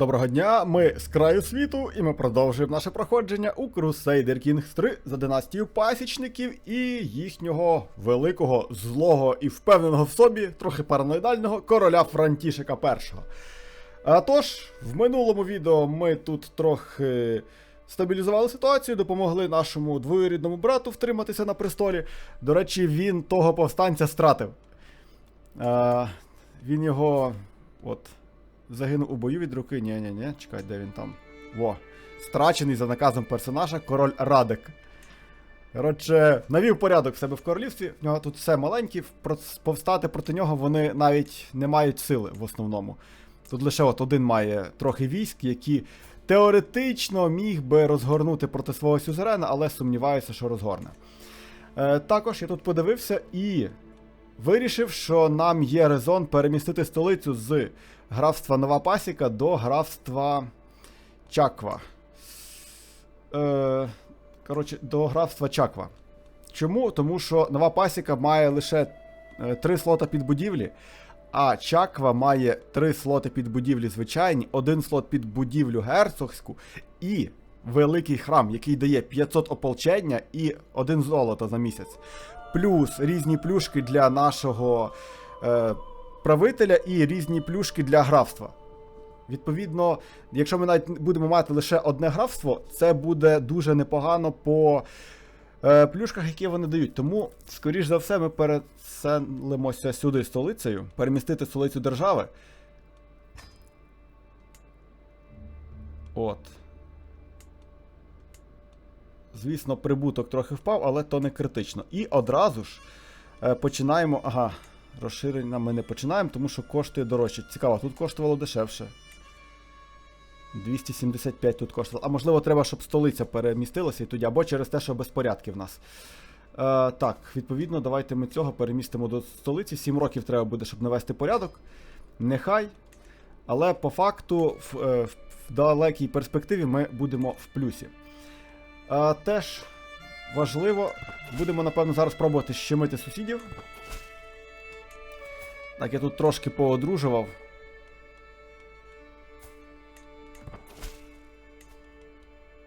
Доброго дня, ми з краю світу, і ми продовжуємо наше проходження у Crusader Kings 3 за династію пасічників і їхнього великого, злого і впевненого в собі, трохи параноїдального короля Франтішика І. А тож, в минулому відео ми тут трохи стабілізували ситуацію, допомогли нашому двоюрідному брату втриматися на престолі. До речі, він того повстанця стратив. А, він його. от. Загинув у бою від руки. ні ні ні чекай, де він там. Во. Страчений за наказом персонажа король Радик. Коротше, навів порядок в себе в королівстві. В нього тут все маленьке, повстати проти нього вони навіть не мають сили в основному. Тут лише от один має трохи військ, які теоретично міг би розгорнути проти свого сюзерена, але сумніваюся, що розгорне. Е, також я тут подивився і вирішив, що нам є резон перемістити столицю з графства Нова Пасіка до графства Чаква. Е, коротше, до графства Чаква. Чому? Тому що Нова Пасіка має лише е, три слота під будівлі, а Чаква має три слоти під будівлі звичайні, один слот під будівлю герцогську і великий храм, який дає 500 ополчення і один золото за місяць. Плюс різні плюшки для нашого е, правителя і різні плюшки для графства. Відповідно, якщо ми навіть будемо мати лише одне графство, це буде дуже непогано по е, плюшках, які вони дають. Тому, скоріш за все, ми переселимося сюди столицею, перемістити столицю держави. От. Звісно, прибуток трохи впав, але то не критично. І одразу ж е, починаємо. Ага, розширення ми не починаємо, тому що коштує дорожче. Цікаво, тут коштувало дешевше. 275 тут коштувало. А можливо, треба, щоб столиця перемістилася і тоді, або через те, що безпорядки в нас. Е, так, відповідно, давайте ми цього перемістимо до столиці. 7 років треба буде, щоб навести порядок. Нехай. Але по факту, е, в, в далекій перспективі ми будемо в плюсі. Е, теж важливо, будемо, напевно, зараз пробувати щемити сусідів. Так, я тут трошки поодружував.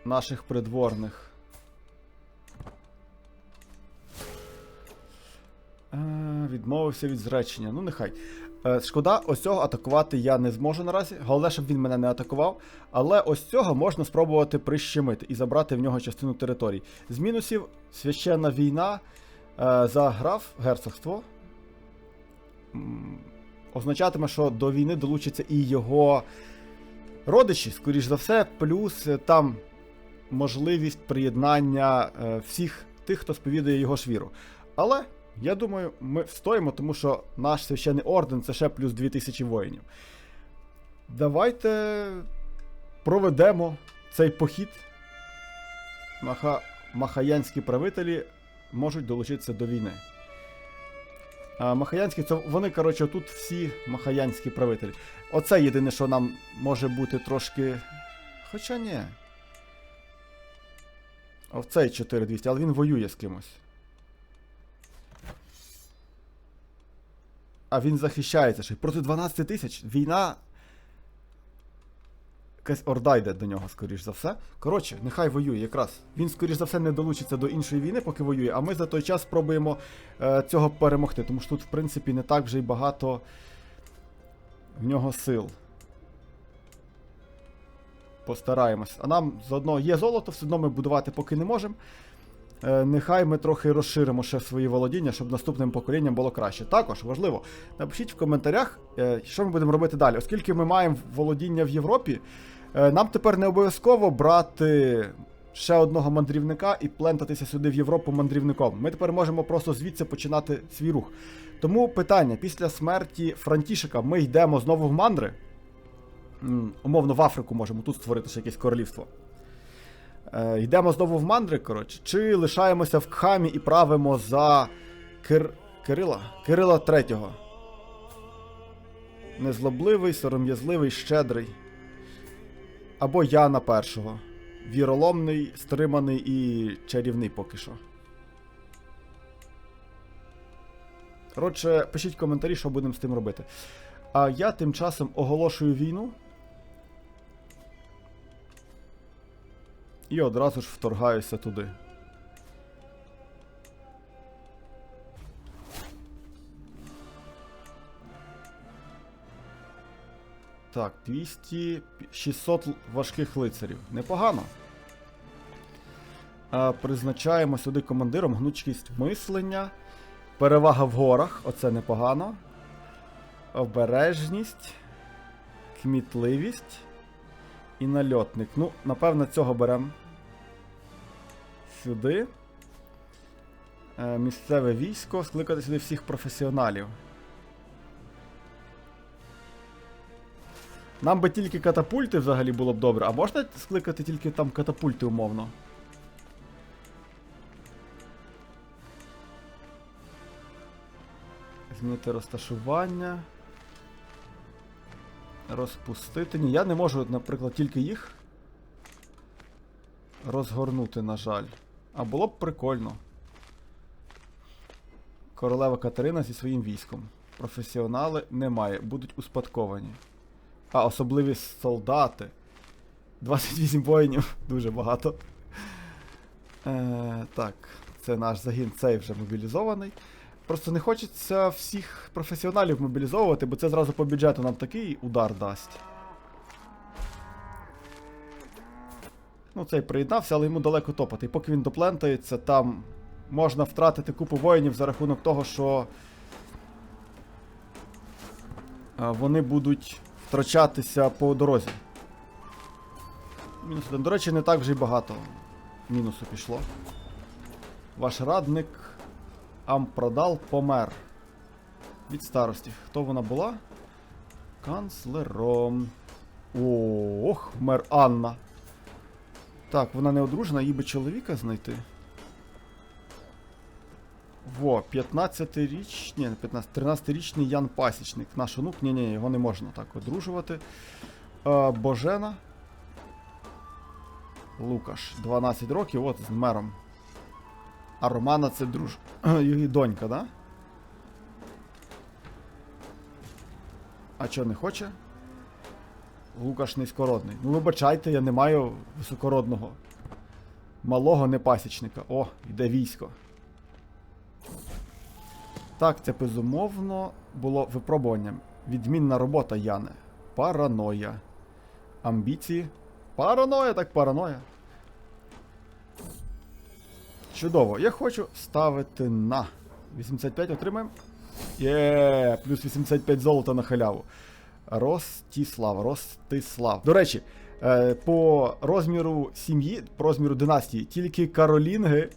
Наших придворних. Е, відмовився від зречення. Ну, нехай. Е, шкода, ось цього атакувати я не зможу наразі. Головне, щоб він мене не атакував. Але ось цього можна спробувати прищемити і забрати в нього частину територій. З мінусів священна війна е, за граф герцогство. Означатиме, що до війни долучаться і його родичі, скоріш за все, плюс там можливість приєднання е, всіх тих, хто сповідує його ж віру. Але я думаю, ми встоїмо, тому що наш священний орден це ще плюс 2000 воїнів. Давайте проведемо цей похід. Маха... Махаянські правителі можуть долучитися до війни. А, Махаянські, це вони, коротше, тут всі махаянські правителі. Оце єдине, що нам може бути трошки. Хоча ні. Оцей 4200, але він воює з кимось. А він захищається ще проти 12 тисяч. Війна. Якась орда йде до нього, скоріш за все. Коротше, нехай воює якраз. Він, скоріш за все, не долучиться до іншої війни, поки воює, а ми за той час спробуємо е, цього перемогти. Тому що тут, в принципі, не так вже й багато в нього сил. Постараємось. А нам заодно є золото, все одно ми будувати поки не можемо. Е, Нехай ми трохи розширимо ще свої володіння, щоб наступним поколінням було краще. Також важливо, напишіть в коментарях, е, що ми будемо робити далі. Оскільки ми маємо володіння в Європі, е, нам тепер не обов'язково брати ще одного мандрівника і плентатися сюди в Європу мандрівником. Ми тепер можемо просто звідси починати свій рух. Тому питання: після смерті Франтішика ми йдемо знову в мандри. Умовно, в Африку можемо тут створити ще якесь королівство. Е, йдемо знову в мандри, коротше, чи лишаємося в Кхамі і правимо за Кир... Кирила? Кирила третього. Незлобливий, сором'язливий, щедрий. Або Яна першого. Віроломний, стриманий і чарівний поки що. Коротше, пишіть коментарі, що будемо з тим робити. А я тим часом оголошую війну. І одразу ж вторгаюся туди. Так, 200... 600 важких лицарів. Непогано. А, призначаємо сюди командиром гнучкість мислення. Перевага в горах, оце непогано. Обережність, кмітливість і нальотник. Ну, напевно, цього беремо сюди. Е, місцеве військо, скликати сюди всіх професіоналів. Нам би тільки катапульти взагалі було б добре. А можна скликати тільки там катапульти умовно? Змінити розташування. Розпустити. Ні, я не можу, наприклад, тільки їх розгорнути, на жаль. А було б прикольно. Королева Катерина зі своїм військом. Професіонали немає, будуть успадковані. А, особливі солдати. 28 воїнів, дуже багато. Е, так, це наш загін, цей вже мобілізований. Просто не хочеться всіх професіоналів мобілізовувати, бо це зразу по бюджету нам такий удар дасть. Ну, цей приєднався, але йому далеко топати. І поки він доплентається, там можна втратити купу воїнів за рахунок того, що вони будуть втрачатися по дорозі. Мінус один. До речі, не так вже й багато мінусу пішло. Ваш радник Ампродал помер. Від старості. Хто вона була? Канцлером. Ох, мер Анна. Так, вона не одружена, їй би чоловіка знайти. Во, 15-річний, не 15, 13-річний Ян Пасічник. Наш онук, ні, ні, його не можна так одружувати. Е, Божена. Лукаш, 12 років, от з мером. А Романа це друж. Її донька, да? А чого не хоче? Лукаш низькородний. Ну вибачайте, я не маю високородного. Малого непасічника. О, йде військо. Так, це безумовно було випробуванням. Відмінна робота, Яне. Параноя. Амбіції. Параноя, так параноя. Чудово. Я хочу ставити на 85 отримаємо. Є, плюс 85 золота на халяву. Ростіслав, Ростислав. До речі, е, по розміру сім'ї, по розміру династії, тільки Каролінги.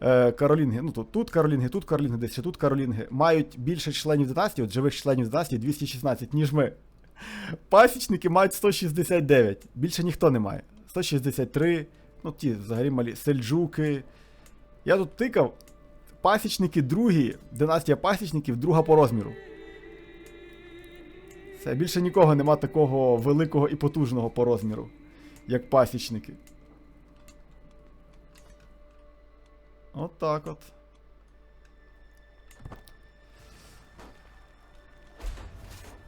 Е, Каролінги, ну тут, тут Каролінги, тут Каролінги, десь ще тут Каролінги, мають більше членів династії, от живих членів династії 216, ніж ми. Пасічники мають 169. Більше ніхто не має. 163. Ну, ті взагалі малі. Сельджуки. Я тут тикав. Пасічники другі. Династія пасічників друга по розміру. Це більше нікого нема такого великого і потужного по розміру, як пасічники. От так от.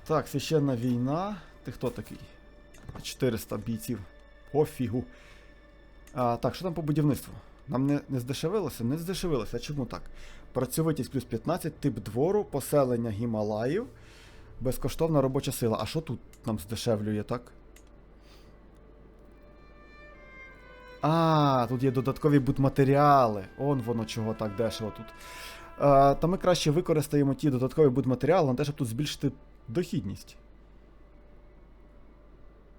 Так, священна війна. Ти хто такий? 400 бійців. Пофігу. А, так, що там по будівництву? Нам не, не здешевилося? Не здешевилося. Чому так? Працьовитість плюс 15, тип двору, поселення Гімалаїв, безкоштовна робоча сила. А що тут нам здешевлює, так? А, тут є додаткові будматеріали. Он воно чого так дешево тут. А, та ми краще використаємо ті додаткові будматеріали на те, щоб тут збільшити дохідність.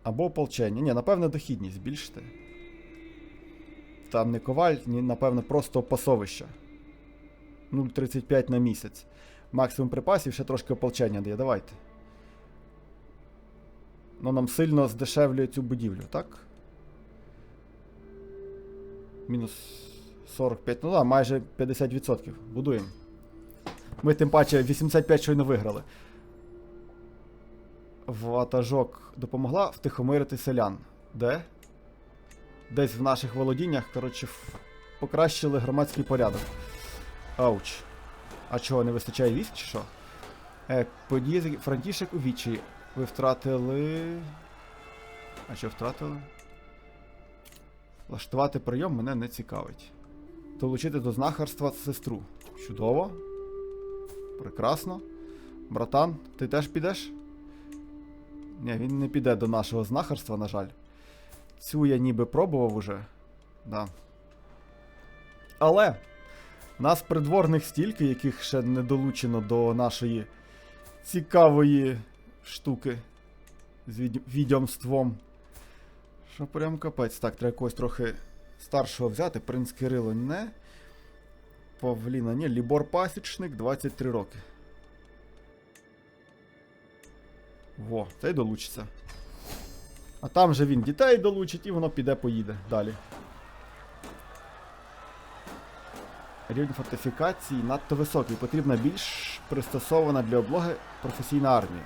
Або ополчення. Ні, напевне, дохідність збільшити. Там не коваль, ні, напевно, просто пасовище. 0,35 на місяць. Максимум припасів, ще трошки ополчення дає. Давайте. Ну, нам сильно здешевлює цю будівлю, так? Мінус 45. Ну да, майже 50%. Будуємо. Ми тим паче 85 щойно виграли. Ватажок допомогла втихомирити селян. Де? Десь в наших володіннях, коротше, покращили громадський порядок. Ауч. А чого, не вистачає військ чи що? Е, події Франтішек у вічі. Ви втратили. А що втратили? Влаштувати прийом мене не цікавить. Долучити до знахарства сестру. Чудово. Прекрасно. Братан, ти теж підеш? Ні, він не піде до нашого знахарства, на жаль. Цю я ніби пробував уже. Да. Але нас придворних стільки, яких ще не долучено до нашої цікавої штуки з від... відьомством. Що прям капець. Так, треба когось трохи старшого взяти. Принц Кирило не. Павліна, ні, Лібор Пасічник, 23 роки. Во, цей долучиться. А там же він дітей долучить і воно піде поїде далі. Рівень фортифікації надто високий. Потрібна більш пристосована для облоги професійна армія.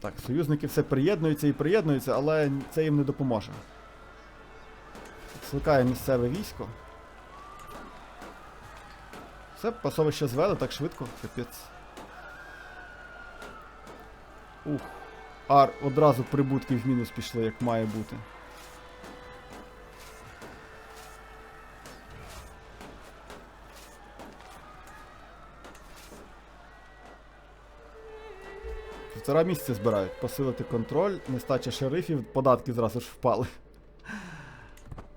Так, союзники все приєднуються і приєднуються, але це їм не допоможе. Скликає місцеве військо. Все, пасовище звели так швидко, капець. Ух. А одразу прибутки в мінус пішли, як має бути. Півтора місяця збирають. Посилити контроль, нестача шерифів, податки зразу ж впали.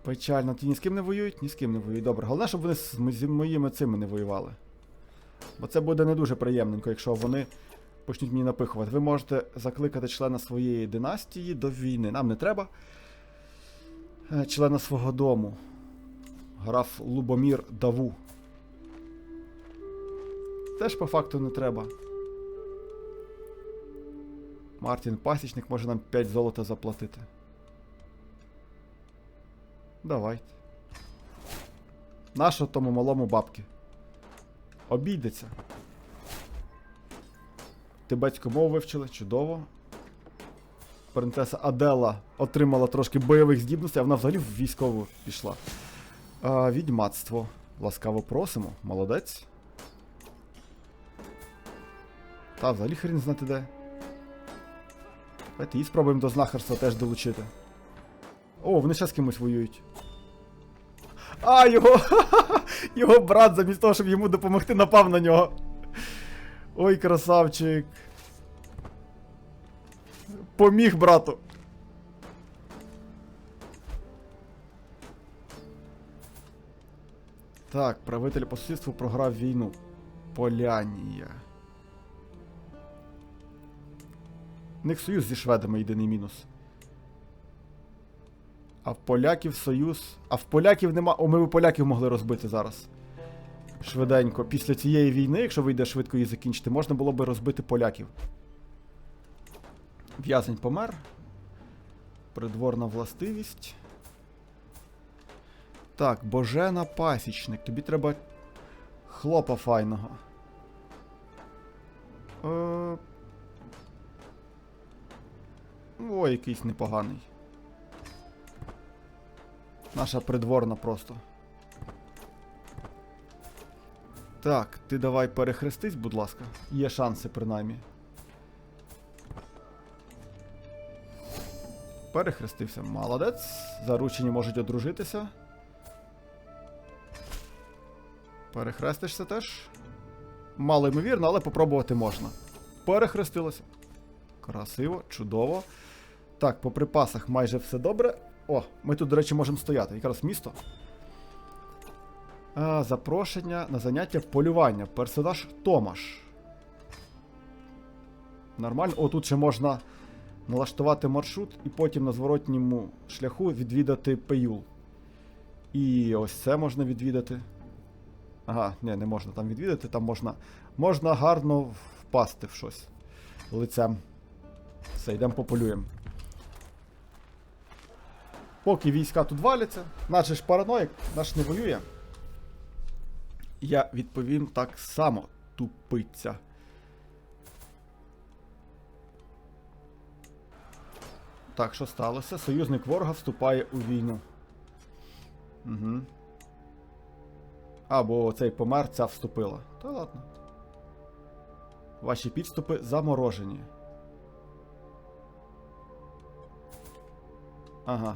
Печально, ті ні з ким не воюють, ні з ким не воюють. Добре, головне, щоб вони з, моїми цими не воювали. Бо це буде не дуже приємненько, якщо вони почнуть мені напихувати. Ви можете закликати члена своєї династії до війни. Нам не треба. Е, Члена свого дому. Граф Лубомір Даву. Теж по факту не треба. Мартін Пасічник може нам 5 золота заплатити. Давайте. Нащо тому малому бабки? Обійдеться. Тибетську мову вивчили, чудово. Принцеса Адела отримала трошки бойових здібностей, а вона взагалі в військову пішла. А, відьмацтво. Ласкаво просимо. Молодець. Та, взагалі хрін знати де. Давайте її спробуємо до знахарства теж долучити. О, вони ще з кимось воюють. А, його! Його брат, замість того, щоб йому допомогти, напав на нього. Ой, красавчик. Поміг брату. Так, правитель по сусідству програв війну. Полянія. У них союз зі шведами єдиний мінус. А в поляків союз. А в поляків нема. О, ми б поляків могли розбити зараз. Швиденько. Після цієї війни, якщо вийде швидко її закінчити, можна було би розбити поляків. В'язень помер. Придворна властивість. Так, Божена пасічник. Тобі треба хлопа файного. Е... О, якийсь непоганий. Наша придворна просто. Так, ти давай перехрестись, будь ласка. Є шанси, принаймні. Перехрестився. Молодець. Заручені можуть одружитися. Перехрестишся теж. Мало ймовірно, але попробувати можна. Перехрестилося. Красиво, чудово. Так, по припасах майже все добре. О, ми тут, до речі, можемо стояти. Якраз місто. А, запрошення на заняття полювання. Персонаж Томаш. Нормально. О, тут ще можна налаштувати маршрут і потім на зворотньому шляху відвідати Пеюл. І ось це можна відвідати. Ага, ні, не можна там відвідати, там можна. Можна гарно впасти в щось лицем. Все, йдемо пополюємо. Поки війська тут валяться, наш же ж параноїк, наш не воює. Я відповім так само, тупиця. Так, що сталося? Союзник ворога вступає у війну. Угу. Або цей помер, ця вступила. Та ладно. Ваші підступи заморожені. Ага.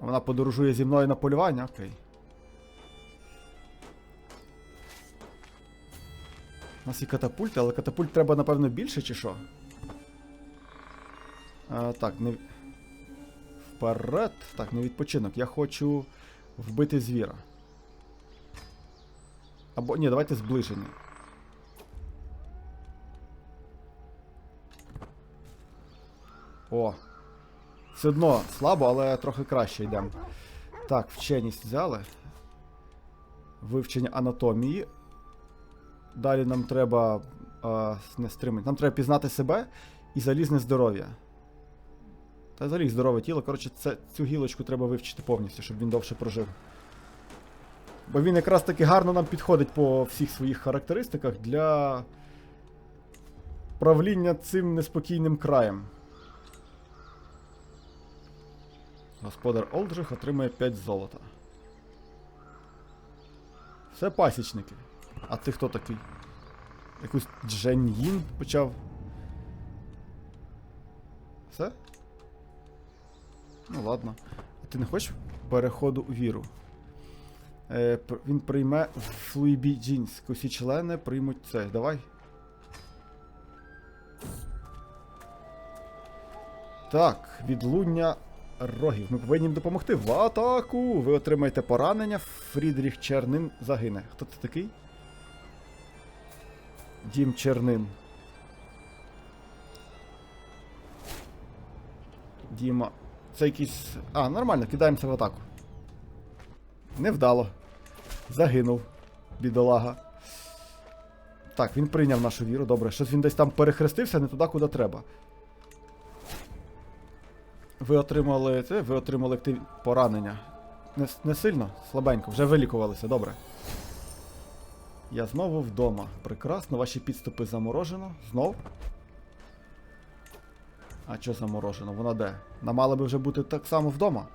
Вона подорожує зі мною на полювання, окей. У нас є катапульти, але катапульт треба, напевно, більше чи що? А, так, не. Вперед. Так, не відпочинок. Я хочу вбити звіра. Або. Ні, давайте зближення. О. Все одно слабо, але трохи краще йдемо. Так, вченість взяли. Вивчення анатомії. Далі нам треба. А, не стримати. Нам треба пізнати себе і залізне здоров'я. Та взагалі здорове тіло. Коротше, це, цю гілочку треба вивчити повністю, щоб він довше прожив. Бо він якраз таки гарно нам підходить по всіх своїх характеристиках для правління цим неспокійним краєм. Господар Олдрих отримує 5 золота. Все пасічники. А ти хто такий? Якусь Джен'їн почав. Все? Ну ладно. А ти не хочеш переходу у віру? Е, він прийме Флуїбі Джінс. Усі члени приймуть це. Давай. Так, відлуння рогів. Ми повинні їм допомогти. В атаку! Ви отримаєте поранення. Фрідріх Чернин загине. Хто це такий? Дім Чернин. Діма. Це якийсь. А, нормально, кидаємося в атаку. Невдало. Загинув. Бідолага. Так, він прийняв нашу віру. Добре, щось він десь там перехрестився не туди, куди треба. Ви отримали це, ви отримали актив... поранення. Не, не сильно, слабенько, вже вилікувалися, добре. Я знову вдома. Прекрасно, ваші підступи заморожено. Знов. А що заморожено? Вона де? Нам мала би вже бути так само вдома.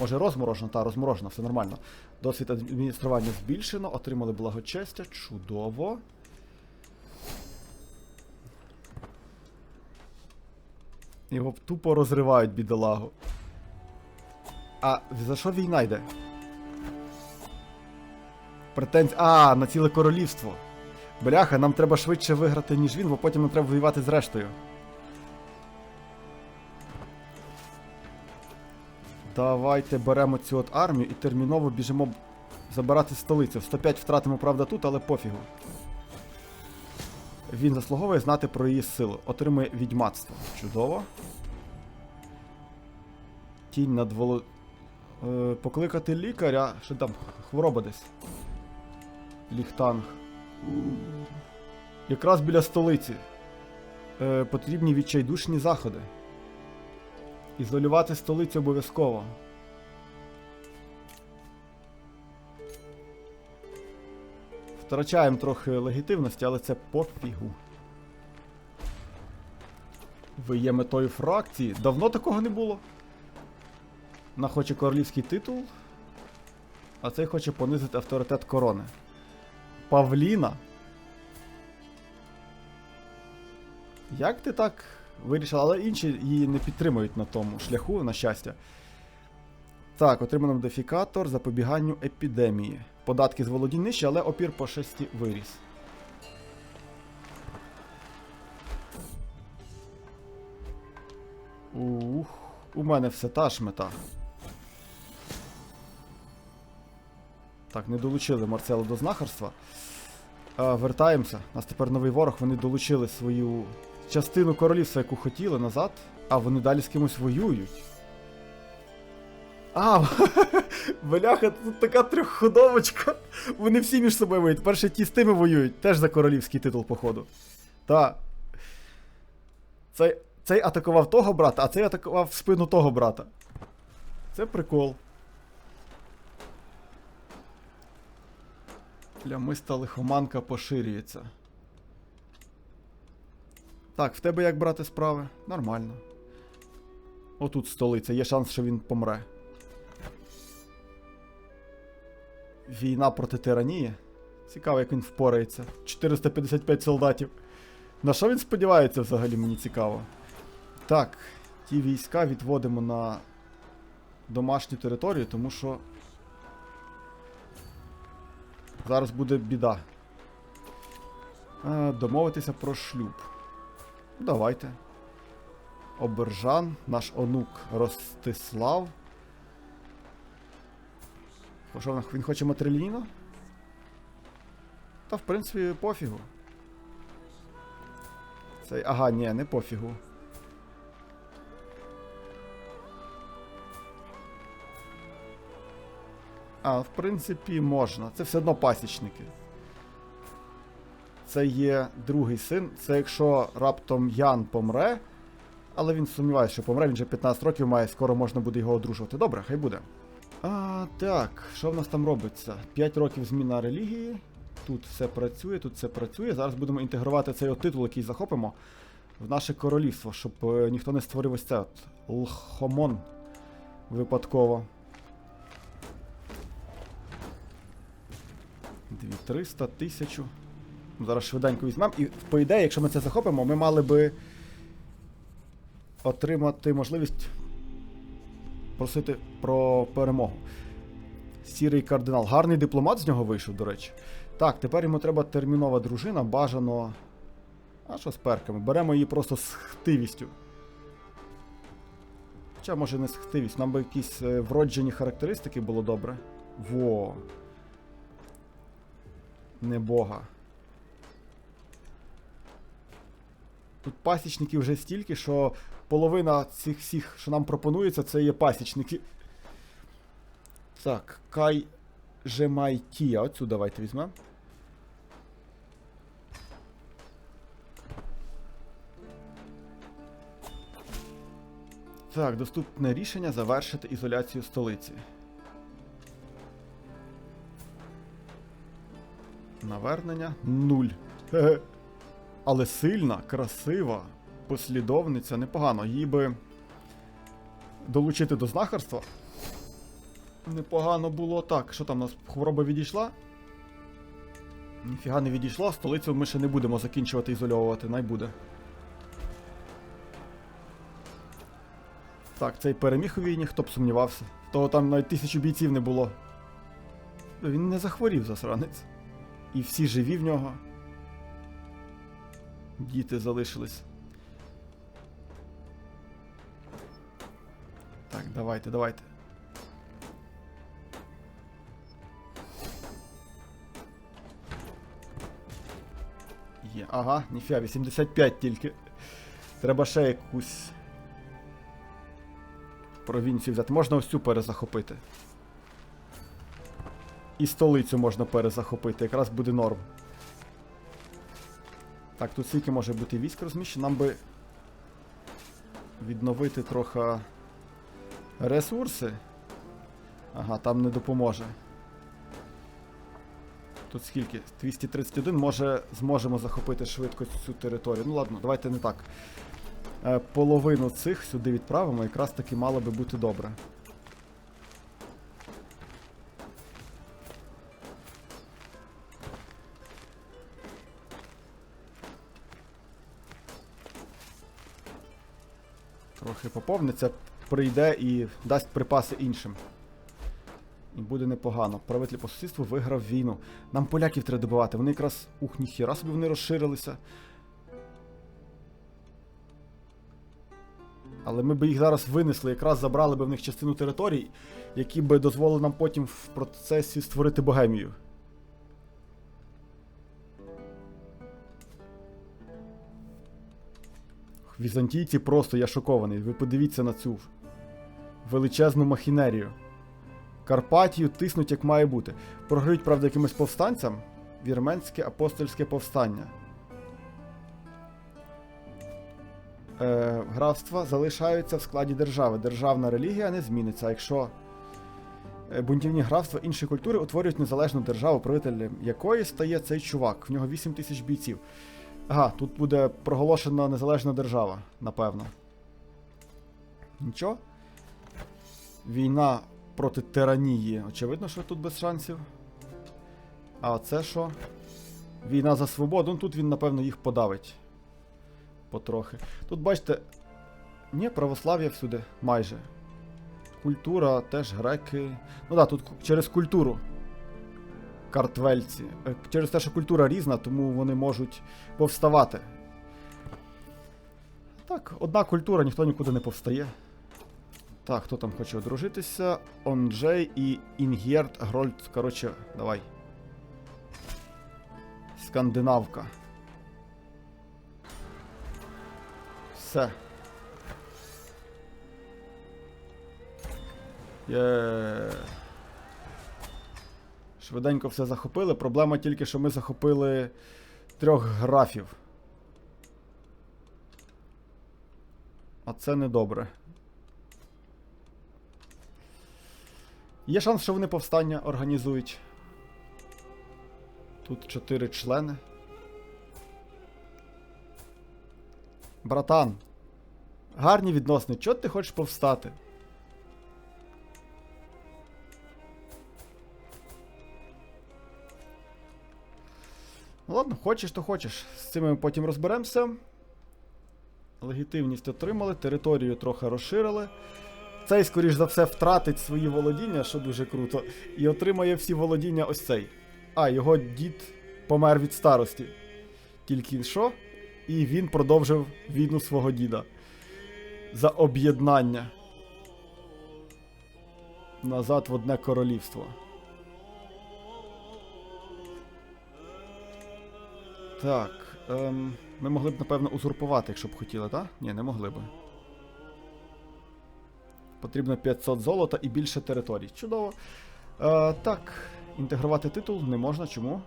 Може розморожено, та розморожено, все нормально. Досвід адміністрування збільшено, отримали благочестя, чудово. Його тупо розривають, бідолагу. А за що війна йде? Претензія. А, на ціле королівство. Бляха, нам треба швидше виграти, ніж він, бо потім нам треба воювати з рештою. Давайте беремо цю от армію і терміново біжимо забирати столицю. 105 втратимо, правда, тут, але пофігу. Він заслуговує знати про її силу. Отримує відьмацтво. Чудово. Тінь над воло... Е, покликати лікаря. Що там? Хвороба десь. Ліхтанг. Якраз біля столиці. Е, потрібні відчайдушні заходи. Ізолювати столицю обов'язково. Втрачаємо трохи легітимності, але це пофігу. Ви є метою фракції. Давно такого не було. Вона хоче королівський титул, а цей хоче понизити авторитет корони. Павліна. Як ти так вирішила? Але інші її не підтримують на тому шляху, на щастя. Так, отримано модифікатор запобіганню епідемії. Податки з володінь нижче, але опір по шесті виріс. Ух, у мене все та ж мета. Так, не долучили Марцело до знахарства. А, вертаємося. У нас тепер новий ворог. Вони долучили свою частину королівства, яку хотіли назад, а вони далі з кимось воюють. А, бляха, тут така трьохходовочка. Вони всі між собою воюють. Перше ті з тими воюють, теж за королівський титул, походу. Та. Цей, цей атакував того брата, а цей атакував спину того брата. Це прикол. Плямиста лихоманка поширюється. Так, в тебе як брати справи? Нормально. Отут столиця, є шанс, що він помре. Війна проти тиранії. Цікаво, як він впорається. 455 солдатів. На що він сподівається взагалі, мені цікаво. Так, ті війська відводимо на домашню територію, тому що зараз буде біда. Е, домовитися про шлюб. Давайте. Обержан, наш онук Ростислав. Що він- хоче матриліно? Та в принципі пофігу. Цей. Ага, ні, не пофігу. А, в принципі, можна. Це все одно пасічники. Це є другий син. Це якщо раптом Ян помре. Але він сумнівається, що помре, він вже 15 років має, скоро можна буде його одружувати. Добре, хай буде. А, так, що в нас там робиться? 5 років зміна релігії. Тут все працює, тут все працює. Зараз будемо інтегрувати цей от титул, який захопимо, в наше королівство, щоб е, ніхто не створив ось це от Лхомон випадково. 2300, 1000. Зараз швиденько візьмемо. І по ідеї, якщо ми це захопимо, ми мали би отримати можливість просити про перемогу. Сірий кардинал. Гарний дипломат з нього вийшов, до речі. Так, тепер йому треба термінова дружина, бажано. А що з перками? Беремо її просто з хтивістю. Хоча, може, не з хтивістю, нам би якісь е, вроджені характеристики було добре. Во. Не бога. Тут пасічників вже стільки, що половина цих всіх, що нам пропонується, це є пасічники. Так, Кай Жемайтія. Оцю давайте візьмемо. Так, доступне рішення завершити ізоляцію столиці. Навернення нуль. Але сильна, красива, послідовниця, непогано. Її би долучити до знахарства. Непогано було так. Що там у нас хвороба відійшла? Ніфіга не відійшла, столицю ми ще не будемо закінчувати ізольовувати, най буде. Так, цей переміг у війні, хто б сумнівався. Того там навіть тисячу бійців не було. Він не захворів, засранець. І всі живі в нього. Діти залишились. Давайте, давайте. Є. Ага, ніфіга, 85 тільки. Треба ще якусь провінцію взяти. Можна ось цю перезахопити. І столицю можна перезахопити, якраз буде норм. Так, тут скільки може бути військ розміщено, нам би відновити трохи ресурси. Ага, там не допоможе. Тут скільки? 231, може зможемо захопити швидко цю територію. Ну ладно, давайте не так. Е, половину цих сюди відправимо, якраз таки мало би бути добре. Трохи поповниться, прийде і дасть припаси іншим. І буде непогано. Правитель по сусідству виграв війну. Нам поляків треба добивати. Вони якраз. Ух, ніхіра собі вони розширилися. Але ми б їх зараз винесли, якраз забрали б в них частину територій, які би дозволили нам потім в процесі створити Богемію. Візантійці просто я шокований. Ви подивіться на цю величезну махінерію. Карпатію тиснуть як має бути. Програють, правда, якимось повстанцям. Вірменське апостольське повстання. Е, графства залишаються в складі держави. Державна релігія не зміниться. Якщо е, бунтівні графства іншої культури утворюють незалежну державу, правителем якої стає цей чувак. В нього 8 тисяч бійців. Ага, тут буде проголошена незалежна держава, напевно. Нічого. Війна проти тиранії. Очевидно, що тут без шансів. А це що? Війна за свободу. Ну тут він, напевно, їх подавить. Потрохи. Тут, бачите, Ні, православ'я всюди, майже. Культура, теж греки. Ну так, тут через культуру. Картвельці. Е, Через те, що культура різна, тому вони можуть повставати. Так, одна культура, ніхто нікуди не повстає. Так, хто там хоче одружитися? Онджей і Інгєрт Грольд. Коротше, давай. Скандинавка. Все. Є. Швиденько все захопили. Проблема тільки, що ми захопили трьох графів. А це недобре. Є шанс, що вони повстання організують. Тут чотири члени. Братан. Гарні відносини. Чого ти хочеш повстати? Ну ладно, хочеш, то хочеш. З цим ми потім розберемося. Легітимність отримали, територію трохи розширили. Цей, скоріш за все, втратить свої володіння, що дуже круто, і отримає всі володіння ось цей. А, його дід помер від старості. Тільки що? І він продовжив війну свого діда. За об'єднання. Назад в одне королівство. Так. Ем, ми могли б, напевно, узурпувати, якщо б хотіли, так? Ні, не могли б. Потрібно 500 золота і більше територій. Чудово. Е, так, інтегрувати титул не можна. Чому?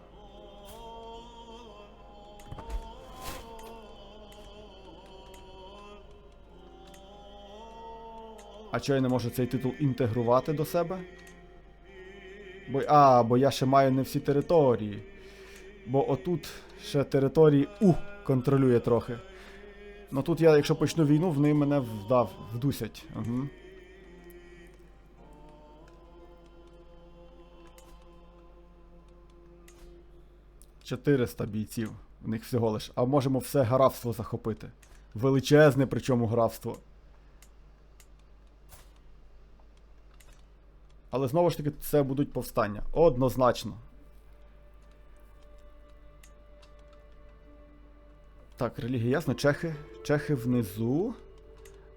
А чого я не можу цей титул інтегрувати до себе? Бо, а, бо я ще маю не всі території. Бо отут ще території У контролює трохи. Ну тут я, якщо почну війну, вони мене вдав, вдусять. Угу. Чотириста бійців. В них всього лиш. А можемо все графство захопити. Величезне, причому графство. Але знову ж таки, це будуть повстання. Однозначно. Так, релігія ясно. Чехи. Чехи внизу.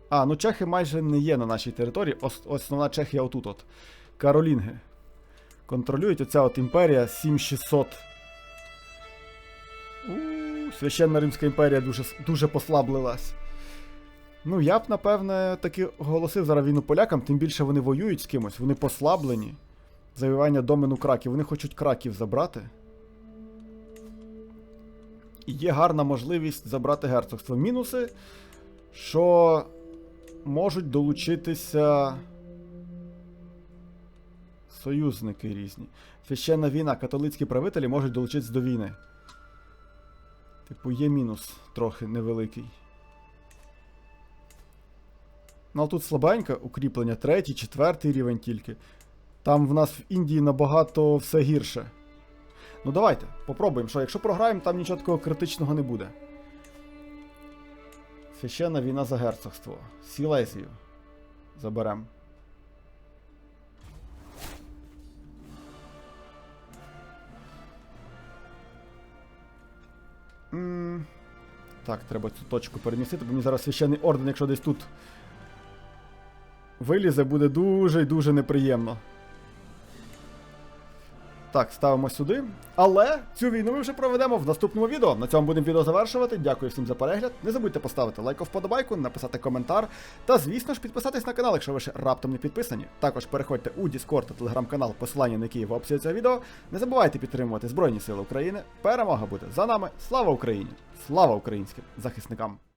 А, ну чехи майже не є на нашій території. Ос- основна Чехія отут от. Каролінги. Контролюють оця от імперія 7600. Священна Римська імперія дуже, дуже послаблилась. Ну, я б, напевне, таки оголосив зараз війну полякам, тим більше вони воюють з кимось, вони послаблені. Завоювання домену краків. Вони хочуть краків забрати. І є гарна можливість забрати герцогство. Мінуси, що можуть долучитися союзники різні. Священна війна, католицькі правителі можуть долучитися до війни. Типу, є мінус трохи невеликий. Ну, а тут слабеньке укріплення, третій, четвертий рівень тільки. Там в нас в Індії набагато все гірше. Ну давайте, попробуємо, що якщо програємо, там нічого такого критичного не буде. Священна війна за герцогство. Сілезію. Заберем. Так, треба цю точку перемістити, бо мені зараз священний орден, якщо десь тут вилізе, буде дуже і дуже неприємно. Так, ставимо сюди. Але цю війну ми вже проведемо в наступному відео. На цьому будемо відео завершувати. Дякую всім за перегляд. Не забудьте поставити лайк вподобайку, написати коментар. Та, звісно ж, підписатись на канал, якщо ви ще раптом не підписані. Також переходьте у Discord та телеграм-канал, посилання на який в описі цього відео. Не забувайте підтримувати Збройні Сили України. Перемога буде за нами. Слава Україні! Слава українським захисникам!